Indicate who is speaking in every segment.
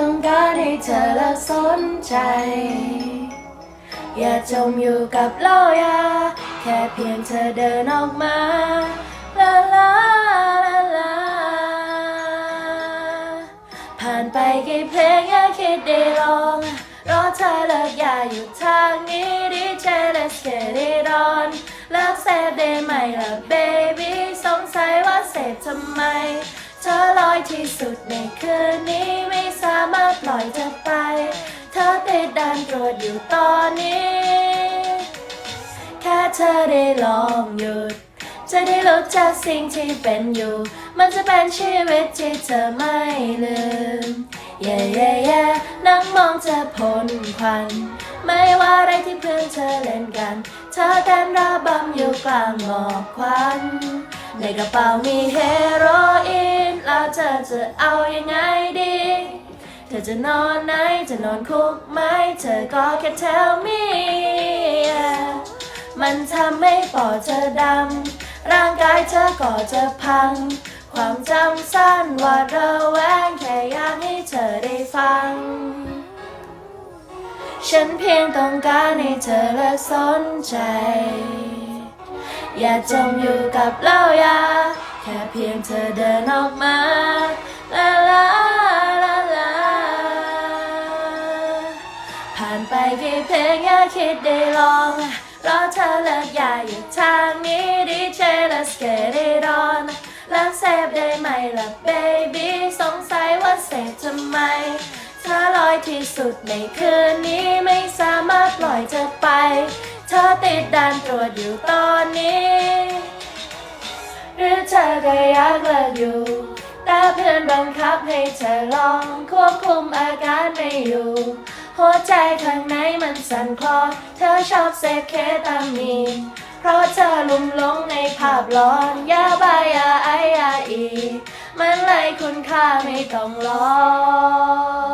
Speaker 1: ้องการให้เธอลิกสนใจ อย่าจมอยู่กับเหล้ายา แค่เพียงเธอเดินออกมาลาลาลาลาผ่านไปกี่เพลงอยาคิดได้ลองรอเธอเลิกอย่าอยู่ทางนี้ดีเจ let's get it on เลิกเสพได้ไหมล่ะ baby สงสัยว่าเสพทำไม เธอลอยที่สุดในคืนนี้ อยเธอไป เธอติดด่านตรวจอยู่ตอนนี้ แค่เธอได้ลองหยุด จะได้รู้จักสิ่งที่เป็นอยู่ มันจะเป็นชีวิตที่เธอไม่ลืมเย่เย่เย่นั่งมองเธอพ้นควันไม่ว่าอะไรที่เพื่อนเธอเล่นกัน เธอเต้นระบำอยู่กลางหมอกควันในกระเป๋ามีเฮโรอีน แล้วเธอจะเอายังไงดี เธอจะนอนไหน จะนอนคุกไหม เธอก็แค่ tell me yeah มันทำให้ปอดเธอดำ ร่างกายเธอก็จะพัง ความจำสั้นว่าระแวงแค่อยากให้เธอได้ฟัง ฉันเพียงต้องการให้เธอเลิกสนใจ อย่าจมอยู่กับเหล้ายา แค่เพียงเธอเดินออกมา ลองรอเธอเลิกอย่าอยู่ทางนี้ดีเจ let's get it on เลิกเสพได้ไหมล่ะ baby สงสัยว่าเสพทำไมเธอลอยที่สุดในคืนนี้ไม่สามารถปล่อยเธอไป เธอติดด่านตรวจอยู่ตอนนี้ หรือเธอก็อยากเลิกอยู่แต่เพื่อนบังคับให้เธอลองควบคุมอาการไม่อยู่ หัวใจข้างในมันสั่นคลอนเธอชอบเสพเคตามีนเพราะเธอลุ่มหลงในภาพหลอนยาบายาไอยาอี มันเลยคุณค่าไม่ต้องรอ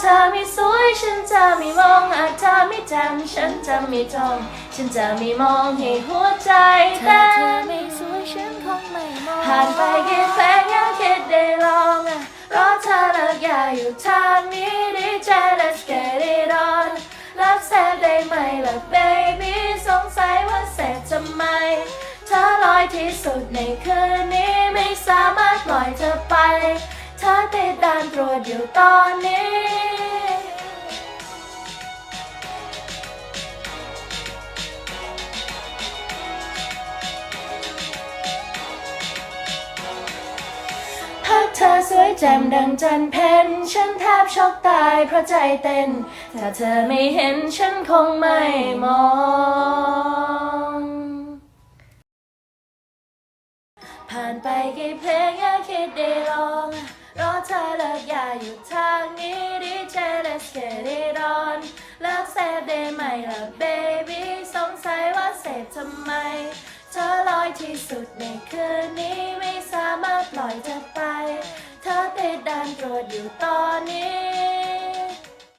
Speaker 1: เธอไม่สวย ฉันจะไม่มองหากเธอไม่จำฉันจะไม่จ้อง ฉันจะไม่มองให้หัวใจ
Speaker 2: ถ้า
Speaker 1: เต้
Speaker 2: เธอนไม่สวยฉันคงไม่มอง
Speaker 1: ผ่านไปกี่เพลงอยากคิดได้ลองอะรอเธอเลิกอย่าอยู่ทางนี้ดีใจ let's get it on รักแสบได้ไหมล่ะ baby สงสัยว่าเสพทำไมเธอลอยที่สุดในคืนนี้ไม่สามารถปล่อยเธอไป เธอติดด่านตรวจอยู่ตอนนี้หากเธอสวยแจ่มดังจันเพนฉันแทบช็อกตายเพราะใจเต้น ถ้าเธอไม่เห็นฉันคงไม่มองผ่านไปกี่เพลงอยากคิดได้ลอง เลิกอย่าหยุดทางนี้ดีเจ let's get it on เลิกเสพได้ไหมล่ะ baby สงสัยว่าเสพทำไม เธอลอยที่สุดในคืนนี้ไม่สามารถปล่อยเธอไป เธอติดด่านตรวจอยู่ตอนนี้